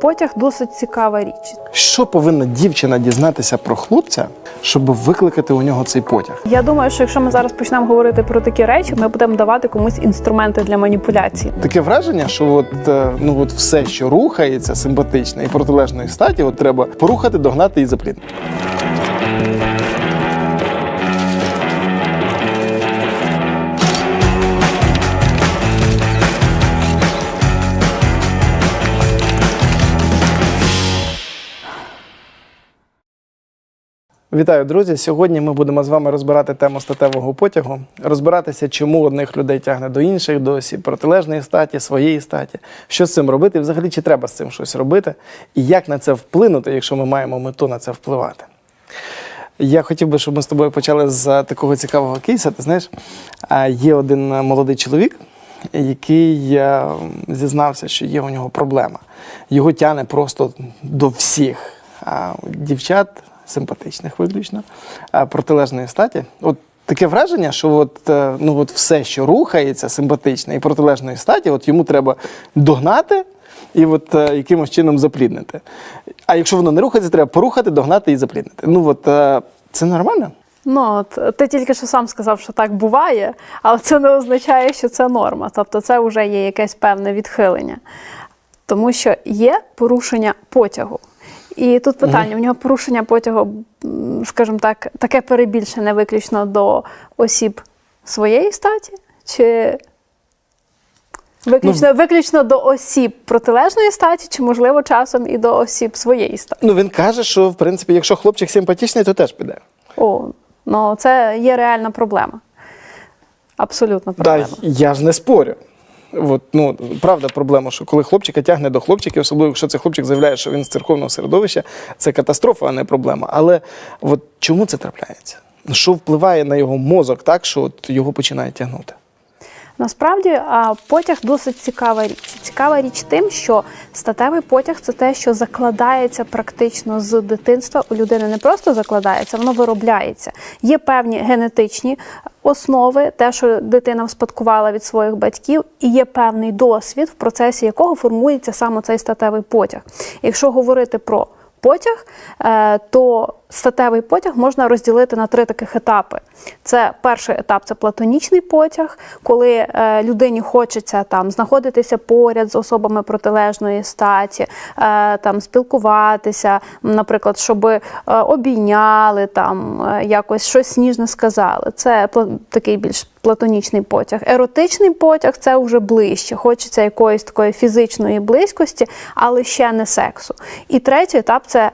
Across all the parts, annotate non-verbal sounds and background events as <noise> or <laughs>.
потяг досить цікава річ. Що повинна дівчина дізнатися про хлопця, щоб викликати у нього цей потяг? Я думаю, що якщо ми зараз почнемо говорити про такі речі, ми будемо давати комусь інструменти для маніпуляції. Таке враження, що от, е, ну, от все, що рухається симпатичне і протилежної статі, от треба порухати, догнати і запліднити. Вітаю, друзі! Сьогодні ми будемо з вами розбирати тему статевого потягу, розбиратися, чому одних людей тягне до інших, до осіб протилежної статі, своєї статі, що з цим робити, і взагалі чи треба з цим щось робити, і як на це вплинути, якщо ми маємо мету на це впливати. Я хотів би, щоб ми з тобою почали з такого цікавого кейса. Ти знаєш, є один молодий чоловік, який е, зізнався, що є у нього проблема. Його тяне просто до всіх дівчат, симпатичних виключно, протилежної статі. От таке враження, що от, е, ну, от все, що рухається симпатичне і протилежної статі, от йому треба догнати. І от е, якимось чином запліднити. А якщо воно не рухається, треба порухати, догнати і запліднити. Ну от е, це нормально? Ну от ти тільки що сам сказав, що так буває, але це не означає, що це норма. Тобто, це вже є якесь певне відхилення, тому що є порушення потягу. І тут питання: у нього порушення потягу, скажімо так, таке перебільшене виключно до осіб своєї статі, чи виключно, виключно до осіб протилежної статі, чи можливо часом і до осіб своєї статі. Ну він каже, що в принципі, якщо хлопчик симпатичний, то теж піде. О, ну це є реальна проблема. Абсолютно Да, проблема. я ж не спорю. От, ну, правда, проблема, що коли хлопчика тягне до хлопчиків, особливо якщо цей хлопчик заявляє, що він з церковного середовища, це катастрофа, а не проблема. Але от чому це трапляється? Що впливає на його мозок так, що от його починає тягнути? Насправді потяг досить цікава річ. Цікава річ тим, що статевий потяг це те, що закладається практично з дитинства. У людини не просто закладається, воно виробляється. Є певні генетичні основи, те, що дитина вспадкувала від своїх батьків, і є певний досвід, в процесі якого формується саме цей статевий потяг. Якщо говорити про потяг, е, то статевий потяг можна розділити на три таких етапи. Це перший етап це платонічний потяг, коли е, людині хочеться там знаходитися поряд з особами протилежної статі, е, там спілкуватися, наприклад, щоб е, обійняли, там якось щось ніжне сказали. Це такий більш платонічний потяг. Еротичний потяг це вже ближче. Хочеться якоїсь такої фізичної близькості, але ще не сексу. І третій етап це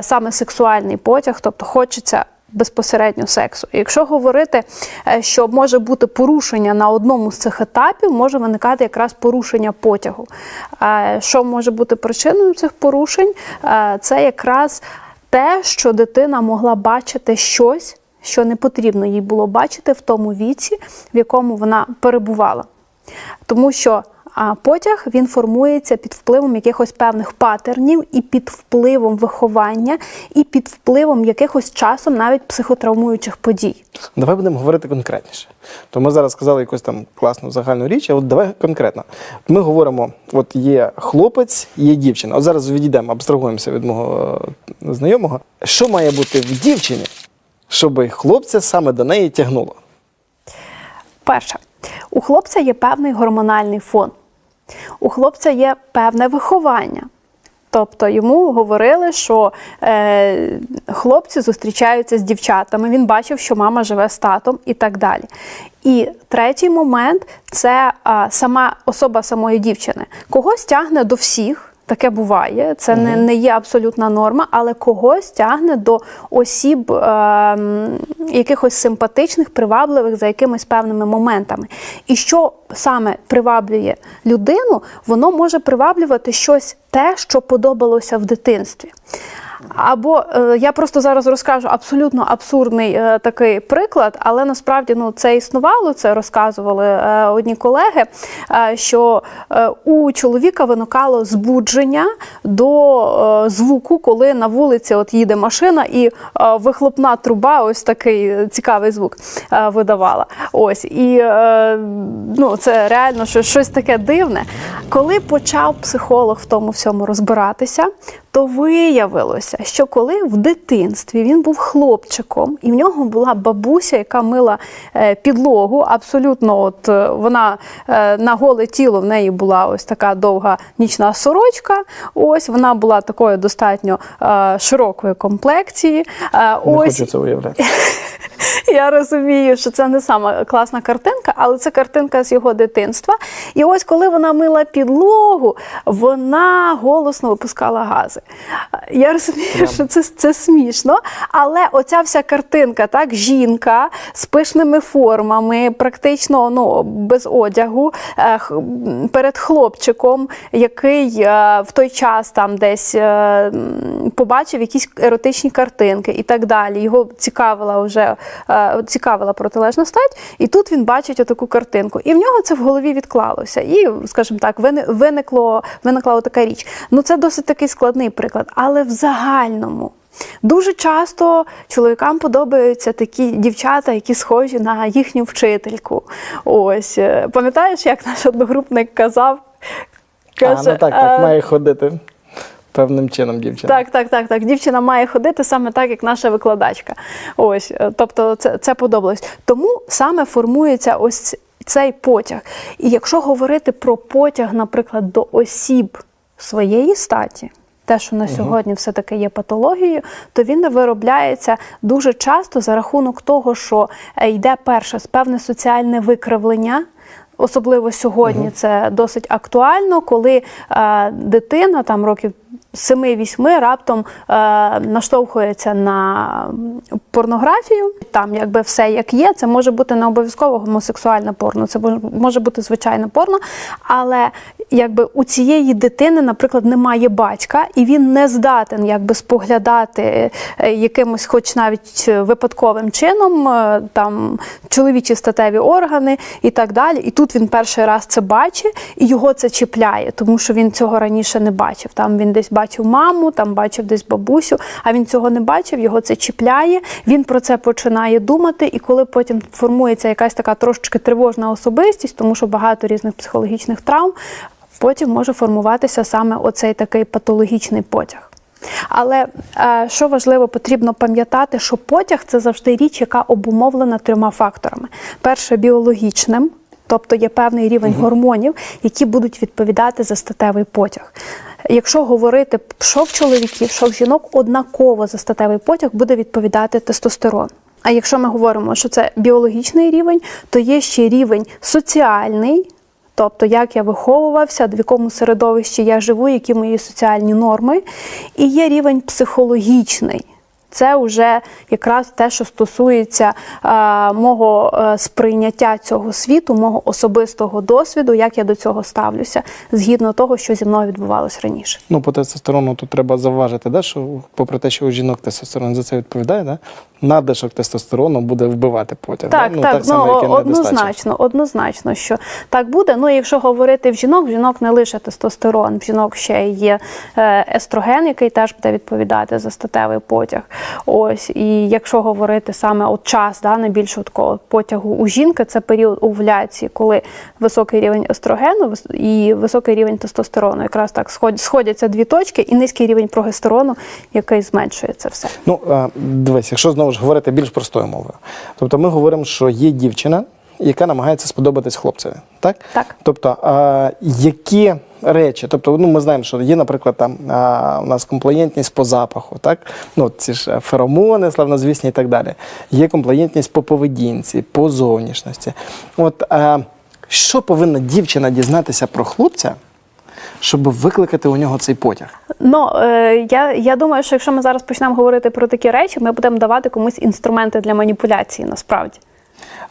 саме сексуальний потяг, тобто хочеться. Безпосередньо сексу. Якщо говорити, е, що може бути порушення на одному з цих етапів, може виникати якраз порушення потягу. Е, Що може бути причиною цих порушень? Е, Це якраз те, що дитина могла бачити щось, що не потрібно їй було бачити в тому віці, в якому вона перебувала. Тому що а, потяг він формується під впливом якихось певних патернів і під впливом виховання, і під впливом якихось часом навіть психотравмуючих подій. Давай будемо говорити конкретніше. То ми зараз сказали якусь там класну загальну річ, а от давай конкретно. Ми говоримо: от є хлопець, є дівчина. От зараз відійдемо, абстрагуємося від мого е, знайомого. Що має бути в дівчині, щоб хлопця саме до неї тягнуло? Перше, у хлопця є певний гормональний фон, у хлопця є певне виховання. Тобто йому говорили, що е, хлопці зустрічаються з дівчатами. Він бачив, що мама живе з татом і так далі. І третій момент це е, сама особа самої дівчини. Когось тягне до всіх. Таке буває, це не, не є абсолютна норма, але когось тягне до осіб е, якихось симпатичних, привабливих за якимись певними моментами. І що саме приваблює людину, воно може приваблювати щось те, що подобалося в дитинстві. Або е, я просто зараз розкажу абсолютно абсурдний е, такий приклад, але насправді ну це існувало, це розказували е, одні колеги. що у чоловіка виникало збудження до звуку, коли на вулиці от їде машина, і вихлопна труба, ось такий цікавий звук видавала. Ось і ну це реально що- щось таке дивне. Коли почав психолог в тому всьому розбиратися, то виявилося, що коли в дитинстві він був хлопчиком, і в нього була бабуся, яка мила е, підлогу, абсолютно, от е, вона е, на голе тіло в неї була ось така довга нічна сорочка. Ось вона була такої достатньо широкої комплекції. Не ось хочу це уявляти. <laughs> я розумію, що це не сама класна картинка, але це картинка з його дитинства. І ось коли вона мила підлогу, вона голосно випускала гази. Я що це, це смішно, але оця вся картинка, так, жінка з пишними формами, практично ну, без одягу, е, перед хлопчиком, який е, в той час там десь е, побачив якісь еротичні картинки і так далі. Його цікавила вже цікавила протилежна стать, і тут він бачить отаку картинку. І в нього це в голові відклалося. І, скажімо так, вини- виникло, виникла така річ. Ну це досить такий складний приклад, але в загальному. Дуже часто чоловікам подобаються такі дівчата, які схожі на їхню вчительку. Ось е, пам'ятаєш, як наш одногрупник казав? а, ну так, так, е, має ходити певним чином дівчина. так, так, так, так. Дівчина має ходити саме так, як наша викладачка. Ось, е, тобто, це, це подобалось. Тому саме формується ось цей потяг. І якщо говорити про потяг, наприклад, до осіб своєї статі. Те, що на сьогодні все-таки є патологією, то він виробляється дуже часто за рахунок того, що е, йде перше з певне соціальне викривлення. Особливо сьогодні це досить актуально, коли е, дитина там років 7-8 раптом е, наштовхується на порнографію. Там якби все як є. Це може бути не обов'язково гомосексуальне порно, це може бути звичайне порно. Але якби у цієї дитини, наприклад, немає батька, і він не здатен якби споглядати е, якимось, хоч навіть е, випадковим чином, е, там чоловічі статеві органи і так далі. І тут він перший раз це бачить, і його це чіпляє, тому що він цього раніше не бачив. Там він десь бачив маму, там бачив десь бабусю, а він цього не бачив, його це чіпляє. Він про це починає думати, і коли потім формується якась така трошечки тривожна особистість, тому що багато різних психологічних травм, потім може формуватися саме оцей такий патологічний потяг. Але е, що важливо, потрібно пам'ятати, що потяг це завжди річ, яка обумовлена трьома факторами: перше біологічним, тобто є певний рівень гормонів, які будуть відповідати за статевий потяг. Якщо говорити що в чоловіків, що в жінок, однаково за статевий потяг буде відповідати тестостерон. А якщо ми говоримо, що це біологічний рівень, то є ще рівень соціальний. Тобто, як я виховувався, в якому середовищі я живу, які мої соціальні норми, і є рівень психологічний. Це вже якраз те, що стосується е, мого сприйняття цього світу, мого особистого досвіду, як я до цього ставлюся, згідно того, що зі мною відбувалось раніше. Ну, по тестостерону тут треба завважити, да, що попри те, що у жінок тестостерон за це відповідає, да, надлишок тестостерону буде вбивати потяг. Так, да? так, так само, ну, як і однозначно, однозначно, що так буде. Ну, якщо говорити в жінок, в жінок не лише тестостерон, в жінок ще є е, естроген, який теж буде відповідати за статевий потяг. Ось, і якщо говорити саме от час, да, найбільшого такого потягу у жінки, це період овуляції, коли високий рівень естрогену і високий рівень тестостерону. Якраз так сход- сходяться дві точки, і низький рівень прогестерону, який зменшує це все. Ну, дивись, якщо знову ж говорити більш простою мовою. Тобто ми говоримо, що є дівчина, яка намагається сподобатись хлопцеві. Так? Так. Тобто, а, які речі, тобто, ну, ми знаємо, що є, наприклад, там а, у нас комплаєнтність по запаху, так? Ну, ці ж е, феромони, славнозвісні і так далі. Є комплаєнтність по поведінці, по зовнішності. От а, що повинна дівчина дізнатися про хлопця, щоб викликати у нього цей потяг? Ну е, я, я думаю, що якщо ми зараз почнемо говорити про такі речі, ми будемо давати комусь інструменти для маніпуляції насправді.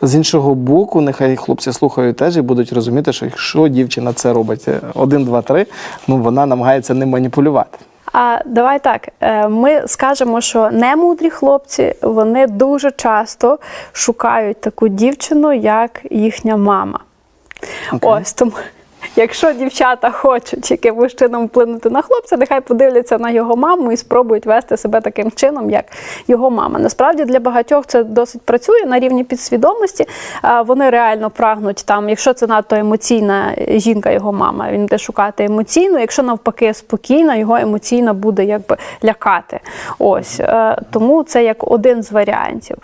З іншого боку, нехай хлопці слухають теж і будуть розуміти, що якщо дівчина це робить е, один, два, три, ну вона намагається не маніпулювати. А давай так. е, Ми скажемо, що немудрі хлопці вони дуже часто шукають таку дівчину, як їхня мама. Ось тому. Якщо дівчата хочуть якимось чином вплинути на хлопця, нехай подивляться на його маму і спробують вести себе таким чином, як його мама. Насправді для багатьох це досить працює на рівні підсвідомості. Вони реально прагнуть там, якщо це надто емоційна жінка, його мама, він буде шукати емоційну. Якщо навпаки спокійна, його емоційна буде якби лякати. Ось е, тому це як один з варіантів.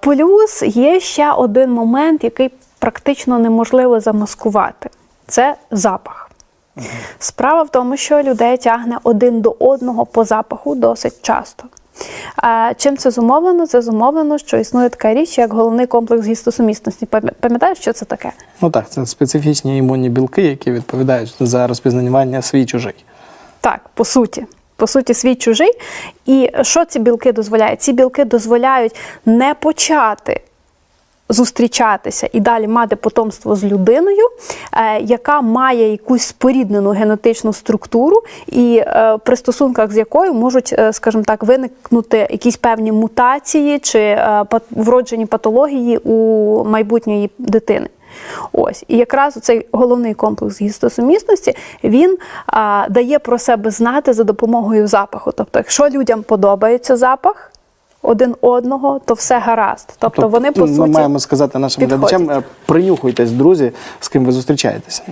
Плюс є ще один момент, який практично неможливо замаскувати. Це запах. Справа в тому, що людей тягне один до одного по запаху досить часто. Чим це зумовлено? Це зумовлено, що існує така річ, як головний комплекс гістосумісності. Пам'ятаєш, що це таке? Ну так, це специфічні імунні білки, які відповідають за розпізнавання свій чужий. Так, по суті. По суті, свій чужий. І що ці білки дозволяють? Ці білки дозволяють не почати зустрічатися і далі мати потомство з людиною, е, яка має якусь споріднену генетичну структуру, і е, при стосунках з якою можуть, е, скажімо так, виникнути якісь певні мутації чи вроджені патології у майбутньої дитини. Ось і якраз цей головний комплекс гістосумісності він а, дає про себе знати за допомогою запаху. Тобто, якщо людям подобається запах один одного, то все гаразд. Тобто, вони по ми суті маємо сказати нашим підходять. глядачам, е, принюхуйтесь, друзі, з ким ви зустрічаєтесь.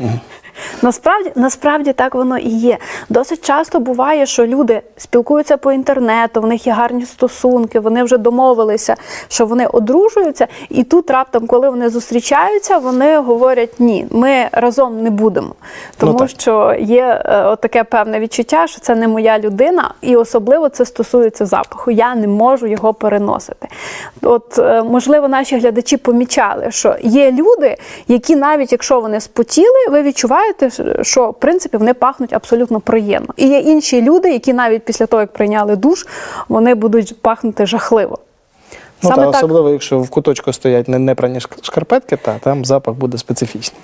Насправді, насправді так воно і є. Досить часто буває, що люди спілкуються по інтернету, в них є гарні стосунки, вони вже домовилися, що вони одружуються, і тут раптом, коли вони зустрічаються, вони говорять: ні, ми разом не будемо. Тому так. що є е, таке певне відчуття, що це не моя людина, і особливо це стосується запаху. Я не можу його переносити. От, е, можливо, наші глядачі помічали, що є люди, які навіть якщо вони спотіли, ви відчуваєте, що в принципі вони пахнуть абсолютно приємно. І є інші люди, які навіть після того, як прийняли душ, вони будуть пахнути жахливо. Ну, Саме та, так. особливо, якщо в куточку стоять не- непрані шк- шкарпетки, та там запах буде специфічний.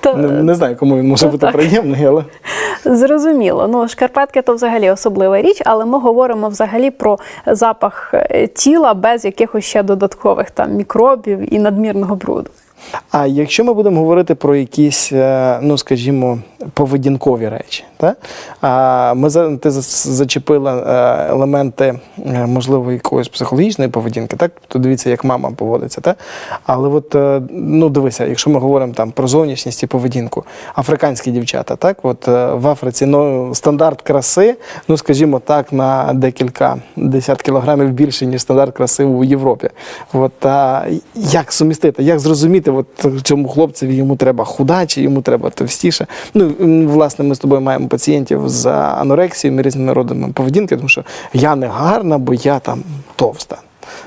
То- Не, не знаю, кому він може Ну, бути так. приємний, але Зрозуміло. Ну, шкарпетки то взагалі особлива річ, але ми говоримо взагалі про запах е, тіла без якихось ще додаткових там мікробів і надмірного бруду. А якщо ми будемо говорити про якісь, е, ну скажімо, поведінкові речі, та? А ми ти за- зачепила е, елементи, е, можливо, якоїсь психологічної поведінки, так? То дивіться, як мама поводиться, та? Але от, ну дивися, якщо ми говоримо там про зовнішність і поведінку, африканські дівчата, так? От в Африці ну, стандарт краси, ну скажімо так, на декілька десят кілограмів більше, ніж стандарт краси у Європі. От, а як сумістити, як зрозуміти, от, цьому хлопцеві йому треба худа, чи йому треба товстіше. Ну, власне, ми з тобою маємо пацієнтів з анорексією, різними родами поведінки, тому що я не гарна, бо я там товста,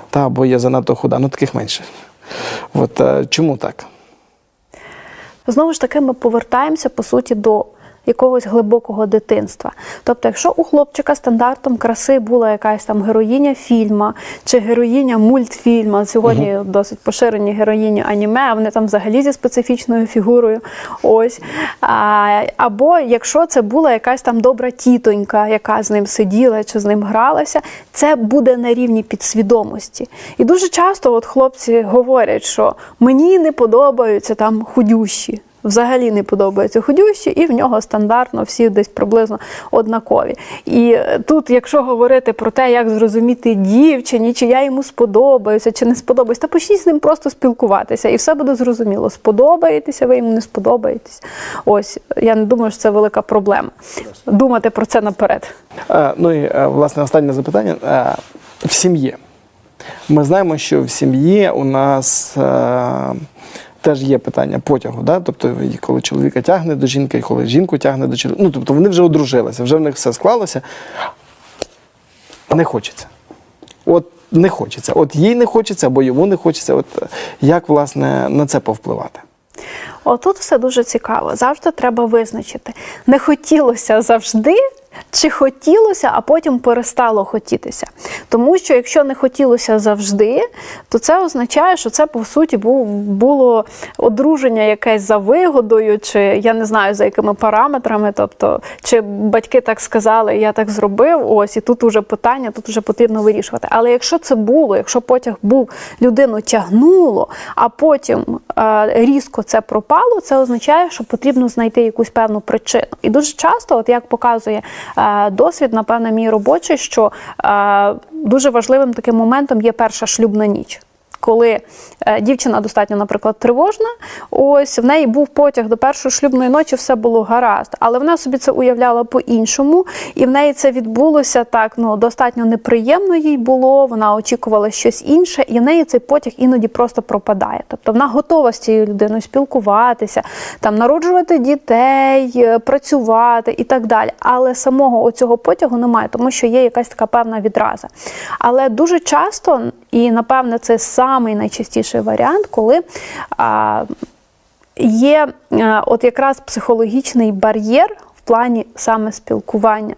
та, або я занадто худа. Ну, таких менше. От, е, чому так? Знову ж таки, ми повертаємося по суті до якогось глибокого дитинства. Тобто, якщо у хлопчика стандартом краси була якась там героїня фільма чи героїня мультфільма, сьогодні досить поширені героїні аніме, а вони там взагалі зі специфічною фігурою. Ось. А, або якщо це була якась там добра тітонька, яка з ним сиділа чи з ним гралася, це буде на рівні підсвідомості. І дуже часто от хлопці говорять, що мені не подобаються там худющі. Взагалі не подобаються худющі, і в нього стандартно всі десь приблизно однакові. І е, тут, якщо говорити про те, як зрозуміти дівчині, чи я йому сподобаюся, чи не сподобаюся, та почніть з ним просто спілкуватися, і все буде зрозуміло. Сподобаєтеся, ви йому не сподобаєтесь. Ось я не думаю, що це велика проблема. Думати про це наперед. Е, Ну і е, власне останнє запитання. Е, В сім'ї. Ми знаємо, що в сім'ї у нас е, теж є питання потягу. Да? Тобто, коли чоловіка тягне до жінки, і коли жінку тягне до чоловіка. Ну, тобто вони вже одружилися, вже в них все склалося. Не хочеться. От не хочеться. От їй не хочеться, або йому не хочеться. От е, як власне на це повпливати? Отут все дуже цікаво. Завжди треба визначити. Не хотілося завжди, Чи хотілося, а потім перестало хотітися. Тому що якщо не хотілося завжди, то це означає, що це по суті було одруження якесь за вигодою, чи я не знаю за якими параметрами. Тобто, чи батьки так сказали, я так зробив, ось і тут уже питання, тут вже потрібно вирішувати. Але якщо це було, якщо потяг був, людину тягнуло, а потім е, різко це пропало, це означає, що потрібно знайти якусь певну причину. І дуже часто, от як показує е, досвід, напевно, мій робочий, що е, дуже важливим таким моментом є перша шлюбна ніч. Коли е, дівчина достатньо, наприклад, тривожна, ось в неї був потяг до першої шлюбної ночі, все було гаразд, але вона собі це уявляла по-іншому, і в неї це відбулося так. Ну достатньо неприємно їй було. Вона очікувала щось інше, і в неї цей потяг іноді просто пропадає. Тобто вона готова з цією людиною спілкуватися, там народжувати дітей, е, працювати і так далі. Але самого оцього потягу немає, тому що є якась така певна відраза. Але дуже часто, і напевне, це самий найчастіший варіант, коли а, є а, от якраз психологічний бар'єр в плані саме спілкування.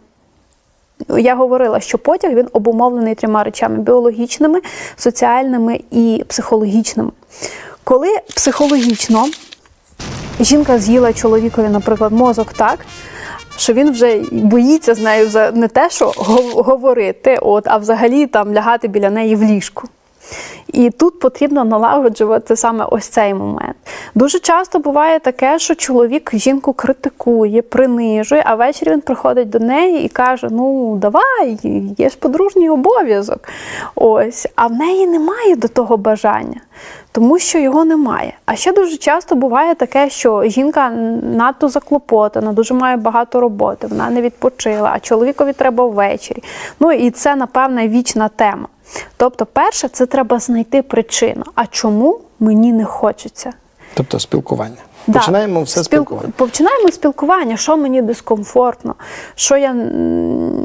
Я говорила, що потяг він обумовлений трьома речами: біологічними, соціальними і психологічними. Коли психологічно жінка з'їла чоловікові, наприклад, мозок так, що він вже боїться з нею за не те, що гов- говорити, от, а взагалі там лягати біля неї в ліжку. І тут потрібно налагоджувати саме ось цей момент. Дуже часто буває таке, що чоловік жінку критикує, принижує, а ввечері він приходить до неї і каже: Ну, давай, є ж подружній обов'язок. Ось, а в неї немає до того бажання. Тому що його немає. А ще дуже часто буває таке, що жінка надто заклопотана, дуже має багато роботи, вона не відпочила, а чоловікові треба ввечері. Ну і це, напевне, вічна тема. Тобто, перше, це треба знайти причину. А чому мені не хочеться? Тобто спілкування. Да. Починаємо все Спіл- спілкування. Починаємо спілкування, що мені дискомфортно, що я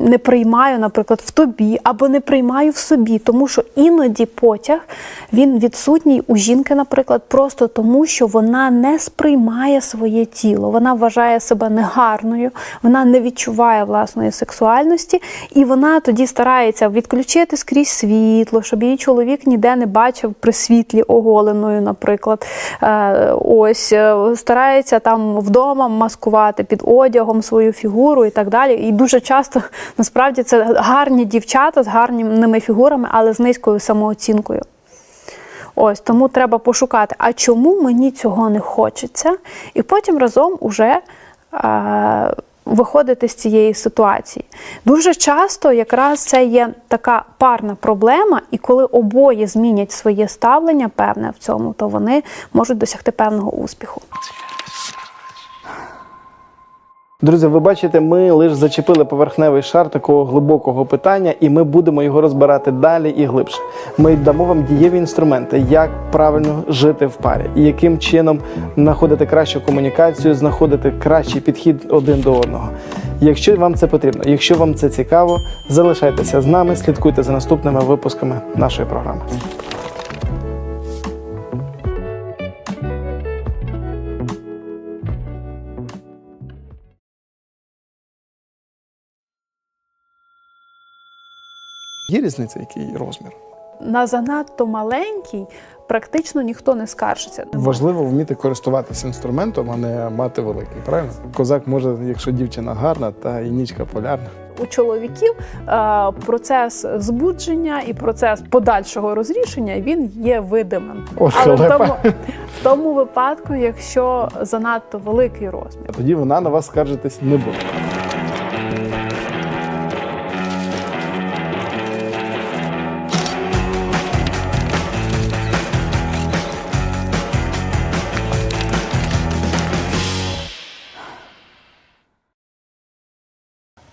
не приймаю, наприклад, в тобі або не приймаю в собі, тому що іноді потяг він відсутній у жінки, наприклад, просто тому, що вона не сприймає своє тіло, вона вважає себе негарною, вона не відчуває власної сексуальності, і вона тоді старається відключити скрізь світло, щоб її чоловік ніде не бачив при світлі оголеною, наприклад. Е, Ось е, старається там вдома маскувати під одягом свою фігуру і так далі. І дуже часто насправді це гарні дівчата з гарними фігурами, але з низькою самооцінкою. Ось тому треба пошукати, а чому мені цього не хочеться, і потім разом уже е, виходити з цієї ситуації. Дуже часто якраз це є така парна проблема, і коли обоє змінять своє ставлення певне в цьому, то вони можуть досягти певного успіху. Друзі, ви бачите, ми лише зачепили поверхневий шар такого глибокого питання, і ми будемо його розбирати далі і глибше. Ми дамо вам дієві інструменти, як правильно жити в парі, і яким чином знаходити кращу комунікацію, знаходити кращий підхід один до одного. Якщо вам це потрібно, якщо вам це цікаво, залишайтеся з нами, слідкуйте за наступними випусками нашої програми. Є різниця, який розмір? На занадто маленький практично ніхто не скаржиться. Важливо вміти користуватися інструментом, а не мати великий. Правильно? Козак може, якщо дівчина гарна, та і нічка полярна. у чоловіків е, процес збудження і процес подальшого розрішення він є видимим. Ох, Але в тому, в тому випадку, якщо занадто великий розмір. Тоді вона на вас скаржитись не буде.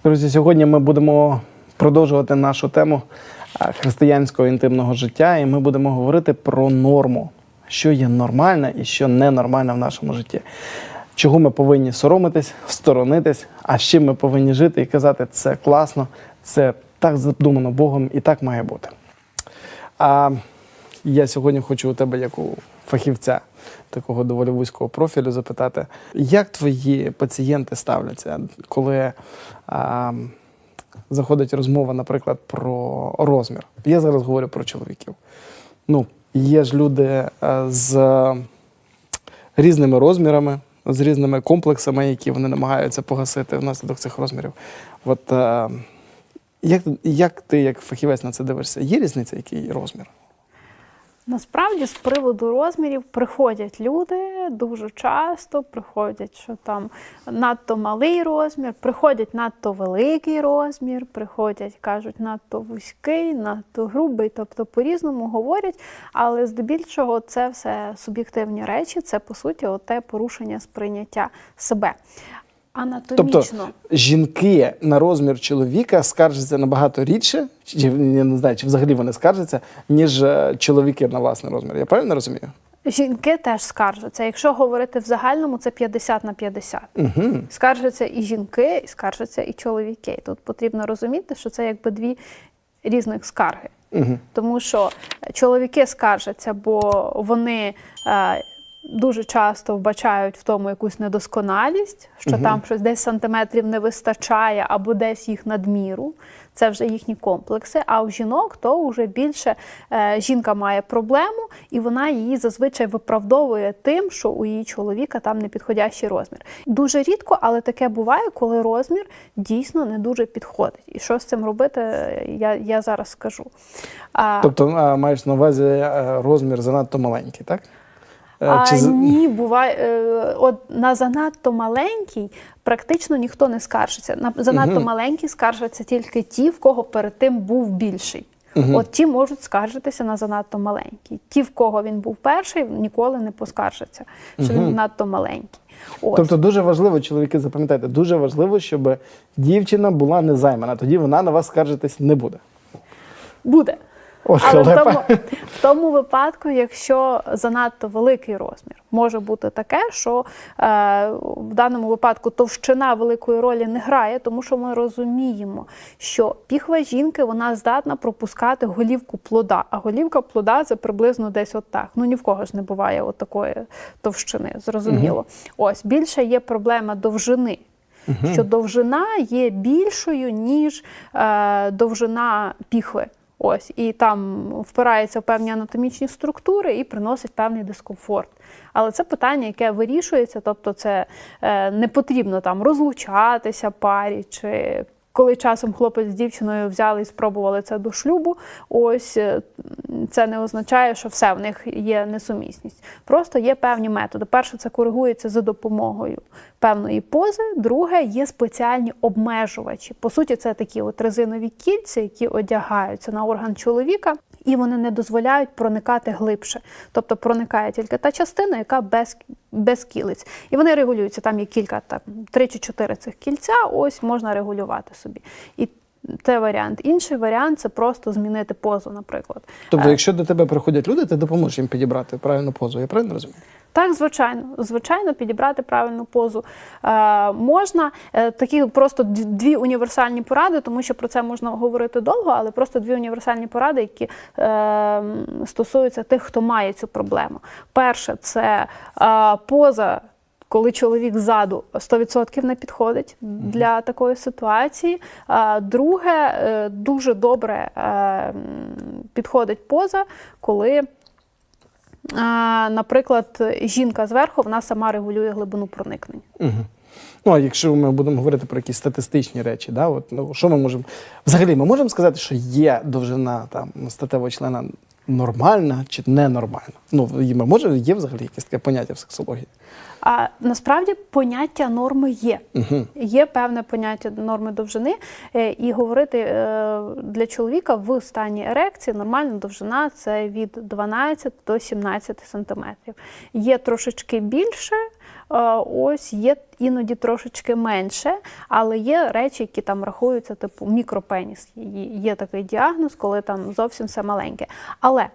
Друзі, сьогодні ми будемо продовжувати нашу тему християнського інтимного життя, і ми будемо говорити про норму, що є нормальне і що ненормальне в нашому житті. Чого ми повинні соромитись, сторонитись, а з чим ми повинні жити і казати, це класно, це так задумано Богом і так має бути. А я сьогодні хочу у тебе, як у фахівця, такого доволі вузького профілю запитати, як твої пацієнти ставляться, коли а, заходить розмова, наприклад, про розмір. Я зараз говорю про чоловіків. Ну, є ж люди з різними розмірами, з різними комплексами, які вони намагаються погасити внаслідок цих розмірів. От як, як ти, як фахівець на це дивишся? Є різниця, який розмір? Насправді, з приводу розмірів приходять люди дуже часто, приходять, що там надто малий розмір, приходять надто великий розмір, приходять, кажуть, надто вузький, надто грубий, тобто по-різному говорять, але здебільшого це все суб'єктивні речі, це по суті оте порушення сприйняття себе. Анатомічно. Тобто жінки на розмір чоловіка скаржаться набагато рідше, чи я не знаю, чи взагалі вони скаржаться, ніж е, чоловіки на власний розмір. Я правильно розумію? Жінки теж скаржаться. Якщо говорити в загальному, це 50 на 50. Угу. Скаржаться і жінки, і скаржаться і чоловіки. Тут потрібно розуміти, що це якби дві різних скарги. Угу. Тому що чоловіки скаржаться, бо вони е, дуже часто вбачають в тому якусь недосконалість, що Мгм. там щось десь сантиметрів не вистачає, або десь їх надміру. Це вже їхні комплекси. А у жінок то вже більше е, жінка має проблему, і вона її зазвичай виправдовує тим, що у її чоловіка там непідходящий розмір. Дуже рідко, але таке буває, коли розмір дійсно не дуже підходить. І що з цим робити, я, я зараз скажу. А, Тобто маєш на увазі е, розмір занадто маленький, так? Е, А, чи ні, буває е, от на занадто маленький практично ніхто не скаржиться. На занадто Мгм. маленький скаржаться тільки ті, в кого перед тим був більший. Мгм. От ті можуть скаржитися на занадто маленький. Ті, в кого він був перший, ніколи не поскаржаться, що Мгм. він надто маленький. Ось. Тобто дуже важливо, чоловіки, запам'ятайте, дуже важливо, щоб дівчина була незаймана. Тоді вона на вас скаржитись не буде. буде. Ох, Але в тому, в тому випадку, якщо занадто великий розмір, може бути таке, що е, в даному випадку товщина великої ролі не грає, тому що ми розуміємо, що піхва жінки вона здатна пропускати голівку плода, а голівка плода це приблизно десь отак. Ну ні в кого ж не буває от такої товщини, зрозуміло. Ось більше є проблема довжини. Що довжина є більшою, ніж е, довжина піхви. Ось, і там впирається в певні анатомічні структури і приносить певний дискомфорт. Але це питання, яке вирішується, тобто це е, не потрібно там розлучатися парі, чи коли часом хлопець з дівчиною взяли і спробували це до шлюбу, ось е, це не означає, що все в них є несумісність. Просто є певні методи. Перше, це коригується за допомогою певної пози. Друге, є спеціальні обмежувачі. По суті, це такі от резинові кільця, які одягаються на орган чоловіка. І вони не дозволяють проникати глибше. Тобто проникає тільки та частина, яка без, без кілиць. І вони регулюються. Там є кілька, так, три чи чотири цих кільця, ось можна регулювати собі. І це варіант. Інший варіант це просто змінити позу, наприклад. Тобто, Е, якщо до тебе приходять люди, ти допоможеш їм підібрати правильну позу. Я правильно розумію? Так, звичайно, звичайно, підібрати правильну позу е, можна. Е, такі просто дві універсальні поради, тому що про це можна говорити довго, але просто дві універсальні поради, які е, стосуються тих, хто має цю проблему. Перше, це е, поза. Коли чоловік ззаду 100% не підходить для такої ситуації. Друге, е, дуже добре е, підходить поза, коли Наприклад, жінка зверху вона сама регулює глибину проникнення. Угу. Ну, а якщо ми будемо говорити про якісь статистичні речі, да, от, ну, що ми можемо. Взагалі, ми можемо сказати, що є довжина там, статевого члена нормальна чи ненормальна? Ну, ми можемо, є взагалі якесь таке поняття в сексології? А насправді поняття норми є. Угу. Є певне поняття норми довжини, е, і говорити е, для чоловіка в стані ерекції нормальна довжина це від 12 до 17 сантиметрів. Є трошечки більше, е, ось є іноді трошечки менше, але є речі, які там рахуються, типу мікропеніс. Є- Є такий діагноз, коли там зовсім все маленьке. Але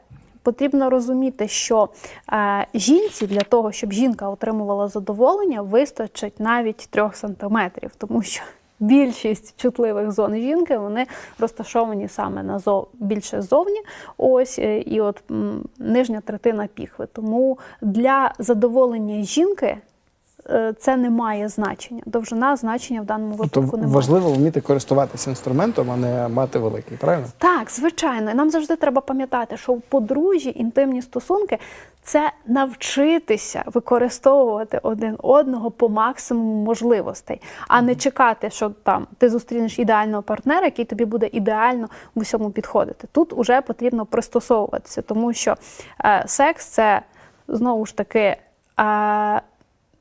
Потрібно розуміти, що е, жінці для того, щоб жінка отримувала задоволення, вистачить навіть трьох сантиметрів, тому що більшість чутливих зон жінки вони розташовані саме на зов... більше зовні. Ось е, і от м, нижня третина піхви. Тому для задоволення жінки це не має значення. Довжина значення в даному Тобто випадку немає. важливо вміти користуватися інструментом, а не мати великий, правильно? Так, звичайно. І Нам завжди треба пам'ятати, що в подружжі інтимні стосунки це навчитися використовувати один одного по максимуму можливостей, а не чекати, що там ти зустрінеш ідеального партнера, який тобі буде ідеально в усьому підходити. Тут уже потрібно пристосовуватися, тому що е, секс це знову ж таки. Е,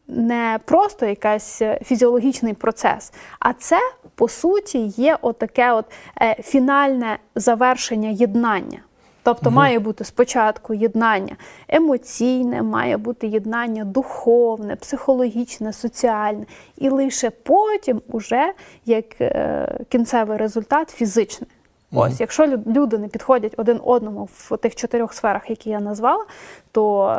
не просто якийсь фізіологічний процес, а це по суті є отаке от е, фінальне завершення єднання. Тобто має бути спочатку єднання емоційне, має бути єднання духовне, психологічне, соціальне, і лише потім, уже як е, кінцевий результат, фізичне. Ось, якщо люди не підходять один одному в тих чотирьох сферах, які я назвала, то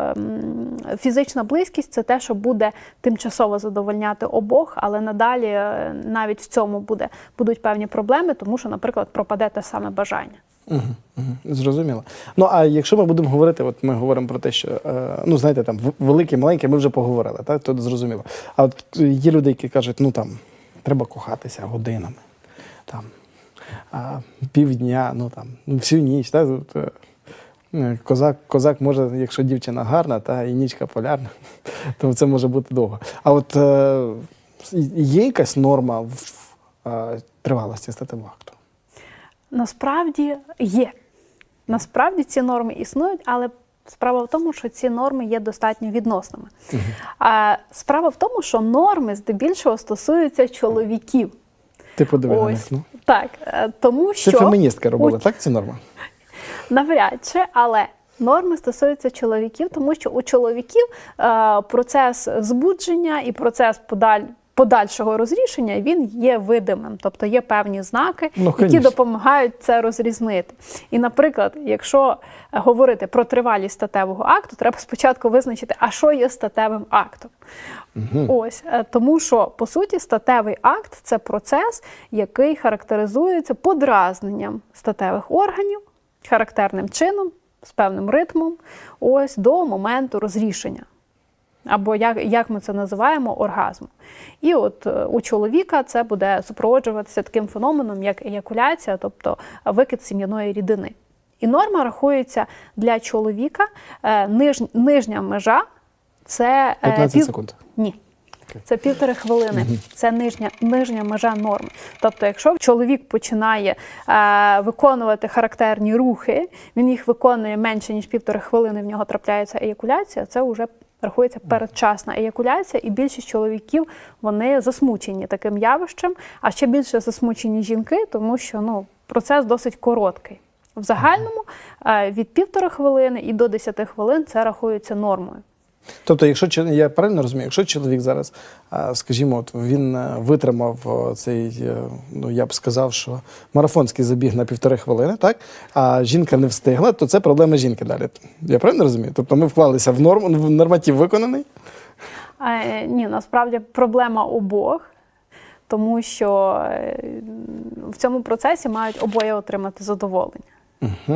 фізична близькість це те, що буде тимчасово задовольняти обох, але надалі е, навіть в цьому буде, будуть певні проблеми, тому що, наприклад, пропаде те саме бажання. Угу, угу, зрозуміло. Ну а якщо ми будемо говорити, от ми говоримо про те, що е, ну знаєте, там велике, маленьке, ми вже поговорили, так? Тут зрозуміло. А от є люди, які кажуть, ну там треба кохатися годинами, там а, півдня, ну там всю ніч. Е, е, Козак, козак може, якщо дівчина гарна, та і нічка полярна, <laughs> то це може бути довго. А от е, є якась норма в е, тривалості статевого акту? Насправді є. Насправді ці норми існують, але справа в тому, що ці норми є достатньо відносними. А справа в тому, що норми здебільшого стосуються чоловіків. Ти подивилася. Ось Ну. так, тому тому Це що феміністка робила, у- так? Ці норма? Навряд чи, але норми стосуються чоловіків, тому що у чоловіків е, процес збудження і процес подаль. Подальшого розрішення він є видимим, тобто є певні знаки, Ну, які допомагають це розрізнити. І, наприклад, якщо е, говорити про тривалість статевого акту, треба спочатку визначити, а що є статевим актом. Ось е, тому, що по суті статевий акт це процес, який характеризується подразненням статевих органів характерним чином, з певним ритмом, ось до моменту розрішення. Або як, як ми це називаємо, оргазму. І от е, у чоловіка це буде супроводжуватися таким феноменом, як еякуляція, тобто викид сім'яної рідини. І норма рахується для чоловіка е, ниж, нижня межа це е, 15 пів- секунд. Ні. Це півтори хвилини. Це нижня, нижня межа норми. Тобто, якщо чоловік починає е, виконувати характерні рухи, він їх виконує менше ніж півтори хвилини. В нього трапляється еякуляція. Це вже рахується передчасна еякуляція, і більшість чоловіків вони засмучені таким явищем, а ще більше засмучені жінки, тому що ну процес досить короткий. В загальному е, від півтори хвилини і до 10 хвилин це рахується нормою. Тобто, якщо я правильно розумію, якщо чоловік зараз, скажімо, от він е, витримав цей, е, ну я б сказав, що марафонський забіг на півтори хвилини, так? А жінка не встигла, то це проблема жінки далі. Я правильно розумію? Тобто ми вклалися в норму, в норматив виконаний. Е, ні, насправді проблема обох, тому що в цьому процесі мають обоє отримати задоволення.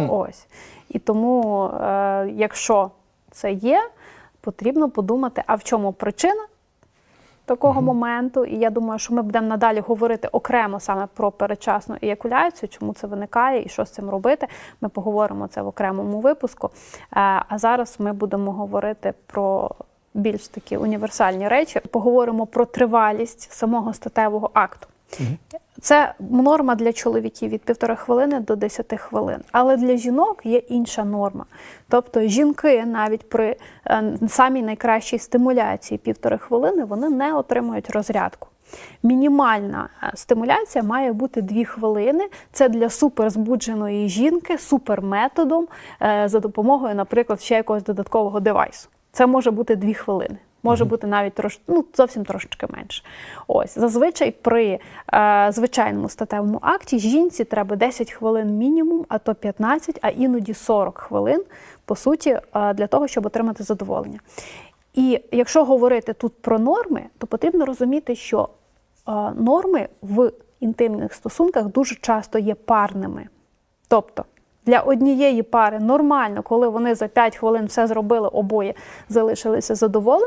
Ось. І тому, е, якщо це є, потрібно подумати, а в чому причина такого моменту. І я думаю, що ми будемо надалі говорити окремо саме про передчасну еякуляцію, чому це виникає і що з цим робити. Ми поговоримо це в окремому випуску. Е, А зараз ми будемо говорити про. Більш такі універсальні речі. Поговоримо про тривалість самого статевого акту. Це норма для чоловіків від півтори хвилини до 10 хвилин. Але для жінок є інша норма. Тобто жінки навіть при е, самій найкращій стимуляції півтори хвилини вони не отримують розрядку. Мінімальна е, стимуляція має бути 2 хвилини. Це для суперзбудженої жінки, суперметодом е, за допомогою, наприклад, ще якогось додаткового девайсу. Це може бути 2 хвилини. Може бути навіть трош, ну, зовсім трошечки менше. Ось зазвичай при е, звичайному статевому акті жінці треба 10 хвилин мінімум, а то 15, а іноді 40 хвилин, по суті, е, для того, щоб отримати задоволення. І якщо говорити тут про норми, то потрібно розуміти, що е, норми в інтимних стосунках дуже часто є парними. Тобто для однієї пари нормально, коли вони за 5 хвилин все зробили, обоє залишилися задоволені.